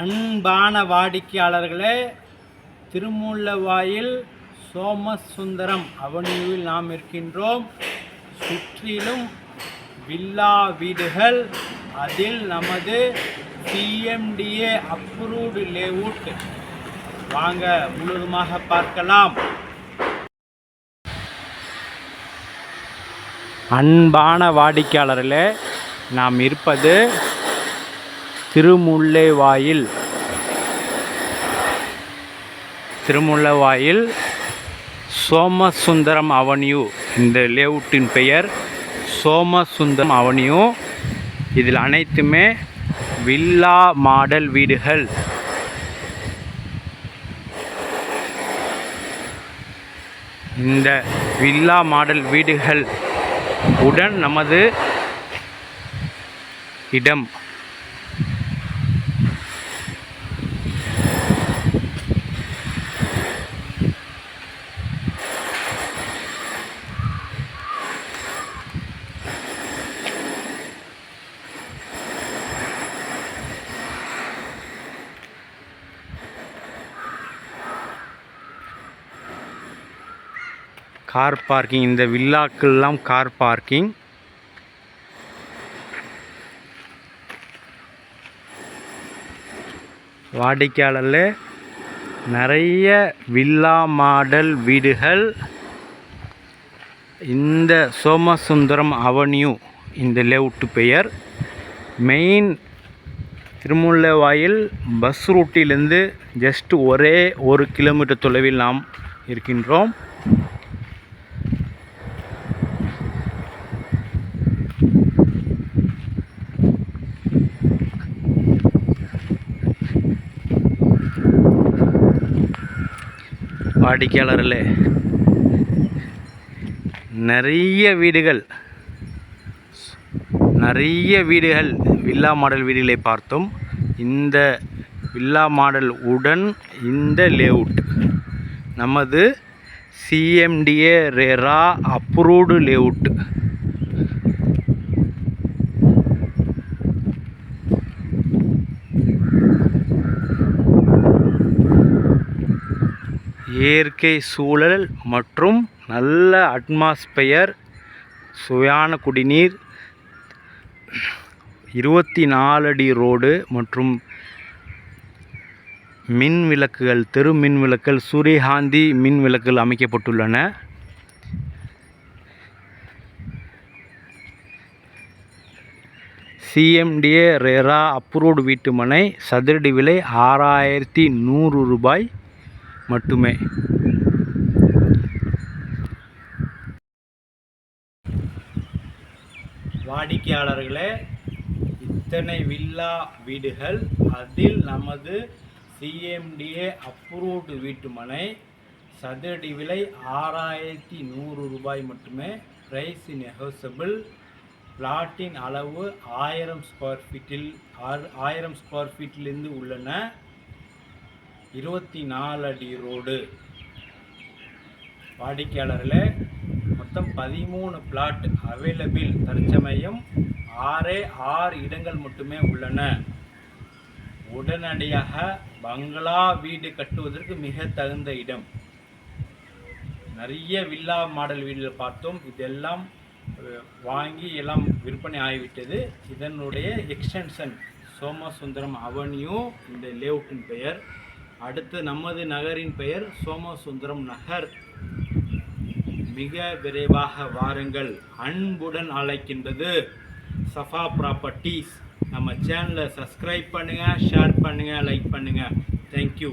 அன்பான வாடிக்கையாளர்களே திருமூலவாயில் சோமசுந்தரம் அவனியூவில் நாம் இருக்கின்றோம். சுற்றிலும் வில்லா வீடுகள் அதில் நமது சிஎம்டிஏ அப்ரூவ்டு லேவுட் வாங்க முழுவதுமாக பார்க்கலாம். அன்பான வாடிக்கையாளர்களே நாம் இருப்பது திருமுல்லைவாயில். திருமுல்லைவாயில் சோமசுந்தரம் அவென்யூ இந்த லேவுட்டின் பெயர். சோமசுந்தரம் அவென்யூ இதில் அனைத்துமே வில்லா மாடல் வீடுகள். இந்த வில்லா மாடல் வீடுகள் உடன் நமது இடம். கார் பார்க்கிங் இந்த வில்லாக்கெல்லாம் கார் பார்க்கிங். வாடிக்கையாளர்ல நிறைய வில்லா மாடல் வீடுகள் இந்த சோமசுந்தரம் அவென்யூ இந்த லேவுட்டு பெயர். மெயின் திருமுல்லைவாயில் பஸ் ரூட்டிலிருந்து ஜஸ்ட் ஒரே ஒரு கிலோமீட்டர் தொலைவில் நாம் இருக்கின்றோம். வாடிக்கையாளர்களே நிறைய வீடுகள் நிறைய வீடுகள் வில்லா மாடல் வீடுகளை பார்த்தோம். இந்த வில்லா மாடல் உடன் இந்த லேஅவுட் நமது சிஎம்டிஏ ரேரா அப்ரூவ்டு லேஅவுட் இயற்கை சூழல் மற்றும் நல்ல அட்மாஸ்பியர் சுவையான குடிநீர் இருபத்தி நாலு அடி ரோடு மற்றும் மின் விளக்குகள் தெரு மின் விளக்குகள் சூரியகாந்தி மின் விளக்குகள் அமைக்கப்பட்டுள்ளன. சிஎம்டிஏ ரேரா அப்ரூவ்டு வீட்டுமனை சதுரடி விலை ஆறாயிரத்தி நூறு ரூபாய். மட்டுமே. வாடிக்கையாளர்களே இத்தனை வில்லா வீடுகள் அதில் நமது சிஎம்டிஏ அப்ரூவ்டு வீட்டுமனை சதுரடி விலை ஆறாயிரத்தி நூறு ரூபாய் மட்டுமே. ப்ரைஸ் நெகோசபிள் பிளாட்டின் அளவு ஆயிரம் ஸ்கொயர் ஃபீட்டில் ஆறு ஆயிரம் ஸ்கொயர் ஃபீட்டிலிருந்து உள்ளன. இருபத்தி நாலு அடி ரோடு. வாடிக்கையாளரில் மொத்தம் பதிமூணு பிளாட் அவைலபிள் தற்சமயம் ஆறே ஆறு இடங்கள் மட்டுமே உள்ளன. உடனடியாக பங்களா வீடு கட்டுவதற்கு மிக தகுந்த இடம். நிறைய வில்லா மாடல் வீடுகள் பார்த்தோம். இதெல்லாம் வாங்கி எல்லாம் விற்பனை ஆகிவிட்டது. இதனுடைய எக்ஸ்டென்ஷன் சோமசுந்தரம் அவென்யூ இந்த லேஅவுட்டின் பெயர். அடுத்து நமது நகரின் பெயர் சோமசுந்தரம் நகர். மிக விரைவாக வாருங்கள். அன்புடன் அழைக்கின்றது சஃபா ப்ராப்பர்ட்டிஸ் நம்ம சேனலை சப்ஸ்கிரைப் பண்ணுங்கள் ஷேர் பண்ணுங்கள் லைக் பண்ணுங்கள் தேங்க்யூ